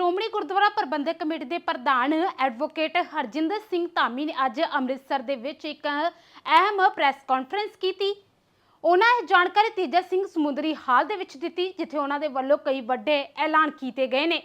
ਸ਼੍ਰੋਮਣੀ ਗੁਰਦੁਆਰਾ ਪ੍ਰਬੰਧਕ committee ਦੇ ਪ੍ਰਧਾਨ advocate Harjinder Singh Dhami ਨੇ ਅੱਜ ਅੰਮ੍ਰਿਤਸਰ ਦੇ ਵਿੱਚ ਇੱਕ ਅਹਿਮ ਪ੍ਰੈਸ ਕਾਨਫਰੰਸ ਕੀਤੀ। ਉਹਨਾਂ ਇਹ ਜਾਣਕਾਰੀ ਤੇਜਾ ਸਿੰਘ ਸਮੁੰਦਰੀ ਹਾਲ ਦੇ ਵਿੱਚ ਦਿੱਤੀ, ਜਿੱਥੇ ਉਹਨਾਂ ਦੇ ਵੱਲੋਂ ਕਈ ਵੱਡੇ ਐਲਾਨ ਕੀਤੇ ਗਏ ਨੇ।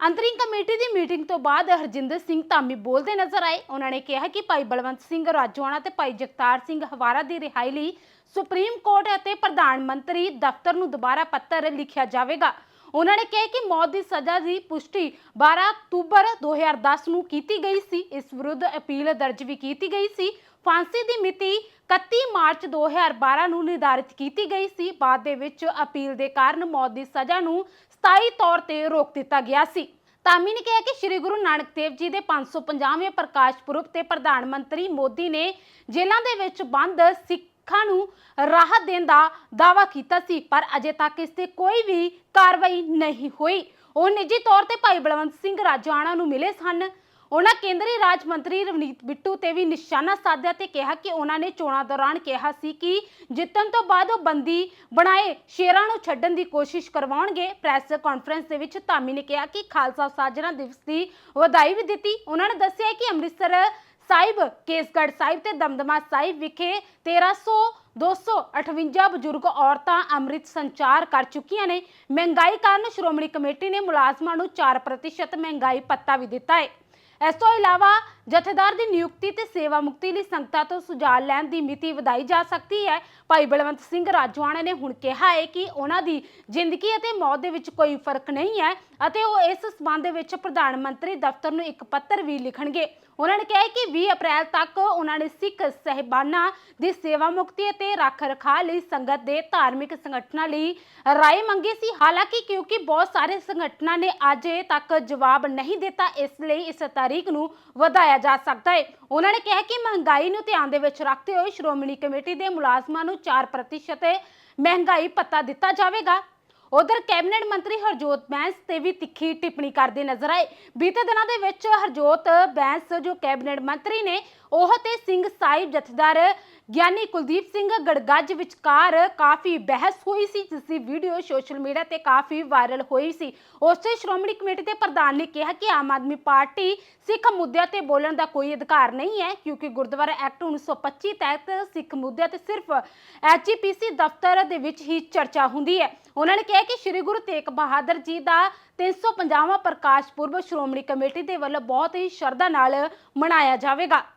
ਅੰਤਰਿੰਗ ਕਮੇਟੀ ਦੀ ਮੀਟਿੰਗ ਤੋਂ ਬਾਅਦ ਹਰਜਿੰਦਰ ਸਿੰਘ ਧਾਮੀ ਬੋਲਦੇ ਨਜ਼ਰ ਆਏ। ਉਹਨਾਂ ਨੇ ਕਿਹਾ ਕਿ ਭਾਈ ਬਲਵੰਤ ਸਿੰਘ ਰਾਜੋਆਣਾ ਤੇ ਭਾਈ ਜਗਤਾਰ ਸਿੰਘ ਹਵਾਰਾ ਦੀ ਰਿਹਾਈ ਲਈ ਸੁਪਰੀਮ ਕੋਰਟ ਅਤੇ ਪ੍ਰਧਾਨ ਮੰਤਰੀ ਦਫ਼ਤਰ ਨੂੰ ਦੁਬਾਰਾ ਪੱਤਰ ਲਿਖਿਆ ਜਾਵੇਗਾ। ਉਹਨਾਂ ਨੇ ਕਿਹਾ ਕਿ ਮੌਤ ਦੀ ਸਜ਼ਾ ਦੀ ਪੁਸ਼ਟੀ 12 ਅਕਤੂਬਰ 2010 ਨੂੰ ਕੀਤੀ ਗਈ ਸੀ। ਇਸ ਵਿਰੁੱਧ ਅਪੀਲ ਦਰਜ ਵੀ ਕੀਤੀ ਗਈ ਸੀ। ਫਾਂਸੀ ਦੀ ਮਿਤੀ 31 ਮਾਰਚ 2012 ਨੂੰ ਨਿਰਧਾਰਿਤ ਕੀਤੀ ਗਈ ਸੀ। ਬਾਅਦ ਦੇ ਵਿੱਚ ਅਪੀਲ ਦੇ ਕਾਰਨ ਮੌਤ ਦੀ ਸਜ਼ਾ ਨੂੰ ਸਥਾਈ ਤੌਰ ਤੇ ਰੋਕ ਦਿੱਤਾ ਗਿਆ ਸੀ। ਧਾਮੀ ਨੇ ਕਿਹਾ ਕਿ ਸ੍ਰੀ ਗੁਰੂ ਨਾਨਕ ਦੇਵ ਜੀ ਦੇ 550ਵੇਂ ਪ੍ਰਕਾਸ਼ ਪੁਰਬ ਤੇ ਪ੍ਰਧਾਨ ਮੰਤਰੀ ਮੋਦੀ ਨੇ ਜੇਲ੍ਹਾਂ ਦੇ ਵਿੱਚ ਬੰਦ ਸਿੱਖਾਂ ਨੂੰ ਰਾਹਤ ਦੇਣ ਦਾ ਦਾਅਵਾ ਕੀਤਾ ਸੀ, ਪਰ ਅਜੇ ਤੱਕ ਇਸ ਤੇ ਕੋਈ ਵੀ ਕਾਰਵਾਈ ਨਹੀਂ ਹੋਈ। ਉਹ ਨਿੱਜੀ ਤੌਰ ਤੇ ਭਾਈ ਬਲਵੰਤ ਸਿੰਘ ਰਾਜੋਆਣਾ ਨੂੰ ਮਿਲੇ ਸਨ। ਉਹਨਾਂ ਕੇਂਦਰੀ ਰਾਜ ਮੰਤਰੀ ਰਵਨੀਤ ਬਿੱਟੂ ਤੇ ਵੀ ਨਿਸ਼ਾਨਾ ਸਾਧਿਆ ਤੇ ਕਿਹਾ ਕਿ ਉਹਨਾਂ ਨੇ ਚੋਣਾਂ ਦੌਰਾਨ ਕਿਹਾ ਸੀ ਕਿ ਜਿੱਤਣ ਤੋਂ ਬਾਅਦ ਉਹ ਬੰਦੀ ਬਣਾਏ ਸ਼ੇਰਾਂ ਨੂੰ ਛੱਡਣ ਦੀ ਕੋਸ਼ਿਸ਼ ਕਰਵਾਉਣਗੇ। ਪ੍ਰੈਸ ਕਾਨਫਰੰਸ ਦੇ ਵਿੱਚ ਧਾਮੀ ਨੇ ਕਿਹਾ ਕਿ ਖਾਲਸਾ ਸਾਜਣਾ ਦਿਵਸ ਦੀ ਵਧਾਈ ਵੀ ਦਿੱਤੀ। ਉਹਨਾਂ ਨੇ ਦੱਸਿਆ ਕਿ ਅੰਮ੍ਰਿਤਸਰ ਸਾਹਿਬ, ਕੇਸਗੜ੍ਹ ਸਾਹਿਬ ਤੇ ਦਮਦਮਾ ਸਾਹਿਬ ਵਿਖੇ 1300 258 ਬਜ਼ੁਰਗ ਔਰਤਾਂ ਅੰਮ੍ਰਿਤ ਸੰਚਾਰ ਕਰ ਚੁੱਕੀਆਂ ਨੇ। ਮਹਿੰਗਾਈ ਕਾਰਨ ਸ਼੍ਰੋਮਣੀ ਕਮੇਟੀ ਨੇ ਮੁਲਾਜ਼ਮਾਂ ਨੂੰ 4% ਮਹਿੰਗਾਈ ਪੱਤਾ ਵੀ ਦਿੱਤਾ ਹੈ। ਇਸ ਤੋਂ ਇਲਾਵਾ ਜਥੇਦਾਰ ਦੀ ਨਿਯੁਕਤੀ ਤੇ ਸੇਵਾ ਮੁਕਤੀ ਲਈ ਸੰਗਤਾਂ ਤੋਂ ਸੁਝਾਅ ਲੈਣ ਦੀ ਮਿਤੀ ਵਧਾਈ ਜਾ ਸਕਦੀ ਹੈ। ਭਾਈ ਬਲਵੰਤ ਸਿੰਘ ਰਾਜਵਾਨਾ ਨੇ ਹੁਣ ਕਿਹਾ ਹੈ ਕਿ ਉਹਨਾਂ ਦੀ ਜ਼ਿੰਦਗੀ ਅਤੇ ਮੌਤ ਦੇ ਵਿੱਚ ਕੋਈ ਫ਼ਰਕ ਨਹੀਂ ਹੈ ਅਤੇ ਉਹ ਇਸ ਸਬੰਧ ਵਿੱਚ ਪ੍ਰਧਾਨ ਮੰਤਰੀ ਦਫ਼ਤਰ ਨੂੰ ਇੱਕ ਪੱਤਰ ਵੀ ਲਿਖਣਗੇ। ਉਹਨਾਂ ਨੇ ਕਿਹਾ ਕਿ 20 ਅਪ੍ਰੈਲ ਤੱਕ ਉਹਨਾਂ ਨੇ ਸਿੱਖ ਸਹਿਬਾਨਾਂ ਦੀ ਸੇਵਾ ਮੁਕਤੀ ਅਤੇ ਰੱਖ ਰਖਾਅ ਲਈ ਸੰਗਤ ਦੇ ਧਾਰਮਿਕ ਸੰਗਠਨਾਂ ਲਈ ਰਾਏ ਮੰਗੀ ਸੀ। ਹਾਲਾਂਕਿ ਕਿਉਂਕਿ ਬਹੁਤ ਸਾਰੇ ਸੰਗਠਨਾਂ ਨੇ ਅਜੇ ਤੱਕ ਜਵਾਬ ਨਹੀਂ ਦਿੱਤਾ, ਇਸ ਲਈ ਇਸ ਤਾਰੀਖ ਨੂੰ ਵਧਾਇਆ ਜਾ ਸਕਦਾ ਹੈ। ਉਹਨਾਂ ਨੇ ਕਿਹਾ ਕਿ ਮਹਿੰਗਾਈ ਨੂੰ ਧਿਆਨ ਦੇ ਵਿੱਚ ਰੱਖਦੇ ਹੋਏ ਸ਼੍ਰੋਮਣੀ ਕਮੇਟੀ ਦੇ ਮੁਲਾਜ਼ਮਾਂ ਨੂੰ 4% ਮਹਿੰਗਾਈ ਭੱਤਾ ਦਿੱਤਾ ਜਾਵੇਗਾ। ਉਧਰ ਕੈਬਨਿਟ ਮੰਤਰੀ ਹਰਜੋਤ ਬੈਂਸ ਤੇ ਵੀ ਤਿੱਖੀ ਟਿੱਪਣੀ ਕਰਦੇ ਨਜ਼ਰ ਆਏ। ਬੀਤੇ ਦਿਨਾਂ ਦੇ ਵਿੱਚ ਹਰਜੋਤ ਬੈਂਸ, ਜੋ ਕੈਬਨਿਟ ਮੰਤਰੀ ਨੇ ਉਹ ਤੇ ਸਿੰਘ ਸਾਹਿਬ ਜਥੇਦਾਰ ਗਿਆਨੀ ਕੁਲਦੀਪ ਸਿੰਘ ਗੜਗੱਜ ਵਿਚਕਾਰ ਕਾਫੀ ਬਹਿਸ ਹੋਈ ਸੀ, ਜਿਸ ਦੀ ਵੀਡੀਓ ਸੋਸ਼ਲ ਮੀਡੀਆ ਤੇ ਕਾਫੀ ਵਾਇਰਲ ਹੋਈ ਸੀ। ਉਸੇ ਸ਼੍ਰੋਮਣੀ ਕਮੇਟੀ ਦੇ ਪ੍ਰਧਾਨ ਨੇ ਕਿਹਾ ਕਿ ਆਮ ਆਦਮੀ ਪਾਰਟੀ ਸਿੱਖ ਮੁੱਦਿਆਂ ਤੇ ਬੋਲਣ ਦਾ ਕੋਈ ਅਧਿਕਾਰ ਨਹੀਂ ਹੈ, ਕਿਉਂਕਿ ਗੁਰਦੁਆਰਾ ਐਕਟ 1925 ਤਹਿਤ ਸਿੱਖ ਮੁੱਦਿਆਂ ਤੇ ਸਿਰਫ ਐਚਜੀਪੀਸੀ ਦਫ਼ਤਰ ਦੇ ਵਿੱਚ ਹੀ ਚਰਚਾ ਹੁੰਦੀ ਹੈ। ਉਹਨਾਂ ਨੇ ਕਿਹਾ ਕਿ ਸ੍ਰੀ ਗੁਰੂ ਤੇਗ ਬਹਾਦਰ ਜੀ ਦਾ 350ਵਾਂ ਪ੍ਰਕਾਸ਼ ਪੁਰਬ ਸ਼੍ਰੋਮਣੀ ਕਮੇਟੀ ਦੇ ਵੱਲੋਂ ਬਹੁਤ ਹੀ ਸ਼ਰਧਾ ਨਾਲ ਮਨਾਇਆ ਜਾਵੇਗਾ।